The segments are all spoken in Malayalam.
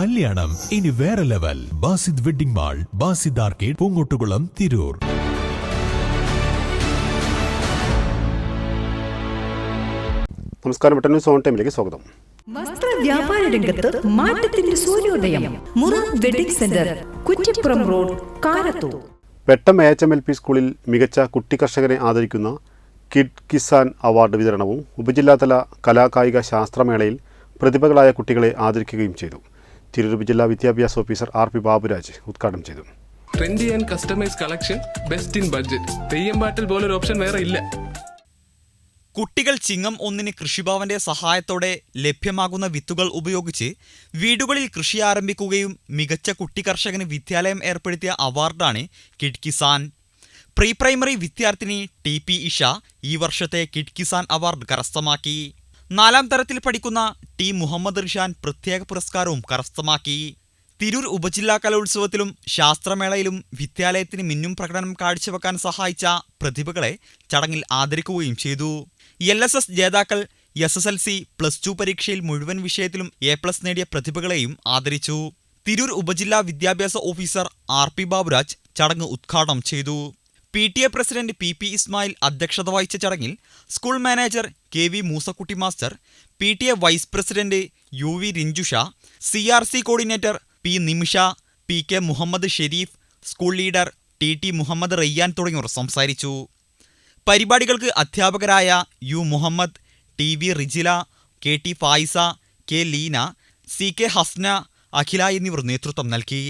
കല്യാണം. ഇനി വേറെ level. Basid wedding mall Basid arcade Poongottukulam Tirur. നമസ്കാരം പെട്ടെന്ന് സോൺ ഓൺ ടൈമിലേക്ക് സ്വാഗതം. വസ്ത്ര വ്യാപാര രംഗത്ത് മാറ്റത്തിന്റെ സൂര്യോദയം. മുറ wedding centre Kuttippuram road Karathur. Vettam A H M L P സ്കൂളിൽ മികച്ച കുട്ടി കർഷകനെ ആദരിക്കുന്ന കിഡ് കിസാൻ അവാർഡ് വിതരണവും ഉപജില്ലാതല കലാകായിക ശാസ്ത്രമേളയിൽ പ്രതിഭകളായ കുട്ടികളെ ആദരിക്കുകയും ചെയ്തു. തിരൂർ ജില്ലാ വിദ്യാഭ്യാസ ഓഫീസർ ആർ പി ബാബുരാജ് ഉദ്ഘാടനം ചെയ്തു. Trendy and customise collection best in budget. Theyyam പാട്ടിൽ പോലൊരു ഓപ്ഷൻ വേറെ ഇല്ല. കുട്ടികൾ ചിങ്ങം ഒന്നിന് കൃഷിഭവന്റെ സഹായത്തോടെ ലഭ്യമാകുന്ന വിത്തുകൾ ഉപയോഗിച്ച് വീടുകളിൽ കൃഷി ആരംഭിക്കുകയും മികച്ച കുട്ടി കർഷകന് വിദ്യാലയം ഏർപ്പെടുത്തിയ അവാർഡാണ് കിഡ് കിസാൻ. പ്രീ പ്രൈമറി വിദ്യാർത്ഥിനി ടി പി ഇഷ ഈ വർഷത്തെ കിഡ് കിസാൻ അവാർഡ് കരസ്ഥമാക്കി. നാലാം തരത്തിൽ പഠിക്കുന്ന ടി. മുഹമ്മദ് റിഷാൻ പ്രത്യേക പുരസ്കാരവും കരസ്ഥമാക്കി. തിരൂർ ഉപജില്ലാ കലോത്സവത്തിലും ശാസ്ത്രമേളയിലും വിദ്യാലയത്തിന് മിന്നും പ്രകടനം കാഴ്ചവെക്കാൻ സഹായിച്ച പ്രതിഭകളെ ചടങ്ങിൽ ആദരിക്കുകയും ചെയ്തു. എൽ എസ് എസ് ജേതാക്കൾ S S L C plus two പരീക്ഷയിൽ മുഴുവൻ വിഷയത്തിലും എ പ്ലസ് നേടിയ പ്രതിഭകളെയും ആദരിച്ചു. തിരൂർ ഉപജില്ലാ വിദ്യാഭ്യാസ ഓഫീസർ ആർ പി ബാബുരാജ് ചടങ്ങ് ഉദ്ഘാടനം ചെയ്തു. P T A president P P Ismail അധ്യക്ഷത വഹിച്ച ചടങ്ങിൽ school manager K V Moosakutty master P T A vice president U V Rinjusha C R C coordinator P Nimisha P K Muhammad Sharif school leader T T Muhammad Rayyan തുടങ്ങിയവർ സംസാരിച്ചു. പരിപാടികൾക്ക് അധ്യാപകരായ U Muhammad T V Rijila K T Fayisa K Leena C K Hasna Akhila എന്നിവർ നേതൃത്വം നൽകി.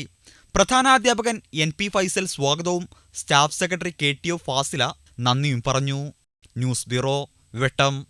പ്രധാനാധ്യാപകൻ എൻ പി ഫൈസൽ സ്വാഗതവും staff secretary K T O Fasila നന്ദിയും പറഞ്ഞു. News bureau Vettam.